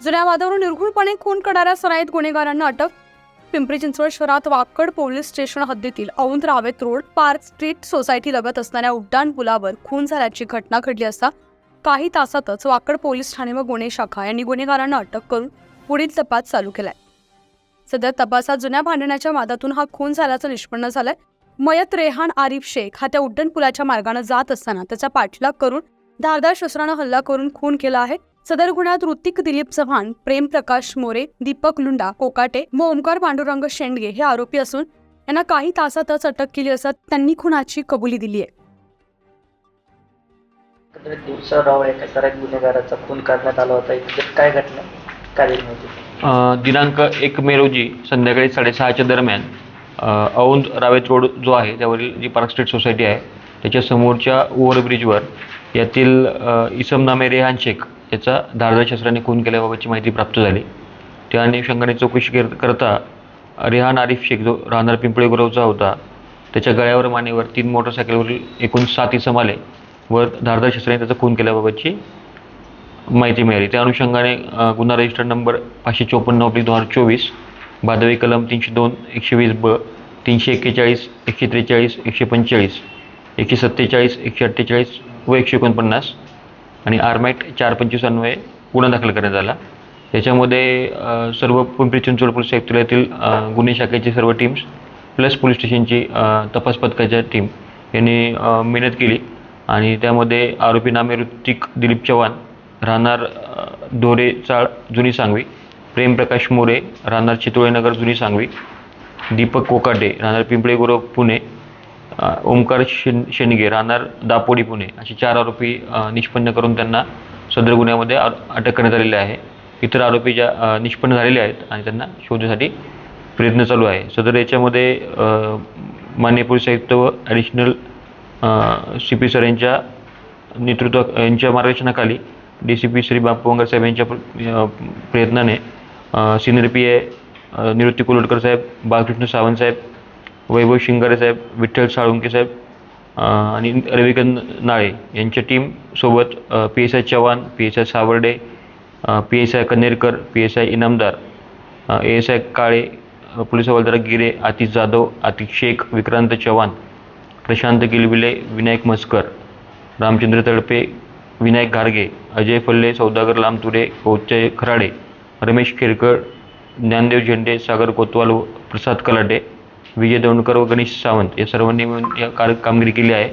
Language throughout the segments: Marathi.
जुन्या वादावरून निर्घुणपणे खून करणाऱ्या सराईत गुन्हेगारांना अटक. पिंपरी चिंचवड शहरात वाकड पोलीस स्टेशन हद्दीतील Aundh Ravet road park street society लगत असणाऱ्या उड्डाण पुलावर खून झाल्याची घटना घडली असता काही तासातच वाकड पोलीस ठाणे व गुन्हे शाखा यांनी गुन्हेगारांना अटक करून पुढील तपास चालू केलाय. सध्या तपासात जुन्या भांडण्याच्या वादातून हा खून झाल्याचं निष्पन्न झालंय. मयत रेहान आरिफ शेख हा त्या उड्डाण पुलाच्या मार्गाने जात असताना त्याचा पाठलाग करून धारदार शस्त्रानं हल्ला करून खून केला आहे. सदर गुन्ह्यात ऋतिक दिलीप चव्हाण प्रेम प्रकाश मोरे दीपक लुंडा कोकाटे व ओमकार पांडुरंग शेंडगे हे आरोपी असून यांना काही तासातच अटक केली असत त्यांनी खुनाची कबुली दिली आहे. दिवसाराव गुन्हेगाराचा खून करण्यात आला होता. एकंदरीत काय घटना? काय झाली होती? अ, दिनांक एक मे रोजी संध्याकाळी साडेसहाच्या दरम्यान अ, औंध रावेत रोड जो आहे त्यावरील जी पार्क स्ट्रीट सोसायटी आहे त्याच्या समोरच्या ओव्हरब्रिजवर यातील इसम नामे रेहान शेख याचा धारदार शस्त्राने खून केल्याबाबतची माहिती प्राप्त झाली. त्या अनुषंगाने चौकशी कर करता रेहान आरिफ शेख जो राहणार पिंपळे गुरवचा होता त्याच्या गळ्यावर मानेवर तीन मोटरसायकलवरील एकूण सात इसम आले व धारदार शस्त्राने त्याचा खून केल्याबाबतची माहिती मिळाली. त्या अनुषंगाने गुन्हा रजिस्टर नंबर पाचशे चोपन्न ऑब्लिक दोन हजार चोवीस भादवी कलम तीनशे दोन एकशे वीस ब तीनशे एक्केचाळीस एकशे त्रेचाळीस एकशे पंचेचाळीस एकशे सत्तेचाळीस एकशे अठ्ठेचाळीस व एकशे एकोणपन्नास आणि आरमॅट चार पंचवीस अन्वये गुन्हा दाखल करण्यात आला. याच्यामध्ये सर्व पिंपरी चिंचवड पोलीस आयुक्तालयातील गुन्हे शाखेची सर्व टीम्स प्लस पोलीस स्टेशनची तपास पथकाच्या टीम यांनी मेहनत केली. आणि त्यामध्ये आरोपी नामे ऋतिक दिलीप चव्हाण राहणार अ, दोरे चाळ जुनी सांगवी प्रेम प्रकाश मोरे राहणार चितोळेनगर जुनी सांगवी दीपक कोकाटे राहणार पिंपळे गुरव पुणे ओमकार शेन शेंडगे राहणार दापोडी पुणे. असे चार आरोपी निष्पन्न करून त्यांना सदर गुन्ह्यामध्ये अटक करण्यात आलेली आहे. इतर आरोपी ज्या निष्पन्न झालेले आहेत आणि त्यांना शोधण्यासाठी प्रयत्न चालू आहे. सदर याच्यामध्ये अ, माननीय पोलीस आयुक्त व ॲडिशनल सी पी सर यांच्या नेतृत्व यांच्या मार्गदर्शनाखाली D C P Shri Bapu साहेब यांच्या प्रयत्नाने senior P A Nivrutti Kulodkar साहेब बालकृष्ण सावंत साहेब वैभव शिंगारे साहेब विठ्ठल साळुंके साहेब आणि रविकांत नाळे यांच्या टीमसोबत P S I Chavan P S I Sawarde P S I Kanerkar P S I Inamdar A S I Kale police हवालदार गिरे आतिश जाधव आतिक शेख विक्रांत चव्हाण प्रशांत गिलबिले विनायक मस्कर रामचंद्र तळपे विनायक घारगे अजय फल्ले सौदागर लामतुरे कौचय खराडे रमेश खेरकर ज्ञानदेव झेंडे सागर कोतवाल प्रसाद कलाटे विजय दौंडकर व गणेश सावंत या सर्वांनी मिळून या कार कामगिरी केली आहे.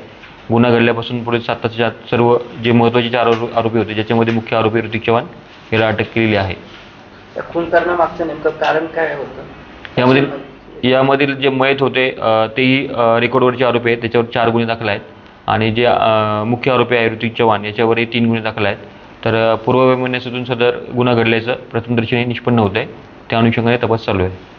गुन्हा घडल्यापासून पुढे सात तासाच्या आत सर्व जे महत्त्वाचे चार आरो- आरोपी होते ज्याच्यामध्ये मुख्य आरोपी ऋतिक चव्हाण याला अटक केलेली आहे. त्या खून करण्यामागचं नेमकं कारण काय होतं? यामधील यामधील जे मयत होते तेही रेकॉर्डवरचे आरोपी आहेत त्याच्यावर चार गुन्हे दाखल आहेत. आणि जे मुख्य आरोपी आहे ऋतिक चव्हाण याच्यावरही तीन गुन्हे दाखल आहेत. तर अ, पूर्ववैमनस्यातून सदर गुन्हा घडल्याचं प्रथमदर्शनी निष्पन्न होत आहे त्या अनुषंगाने तपास चालू आहे.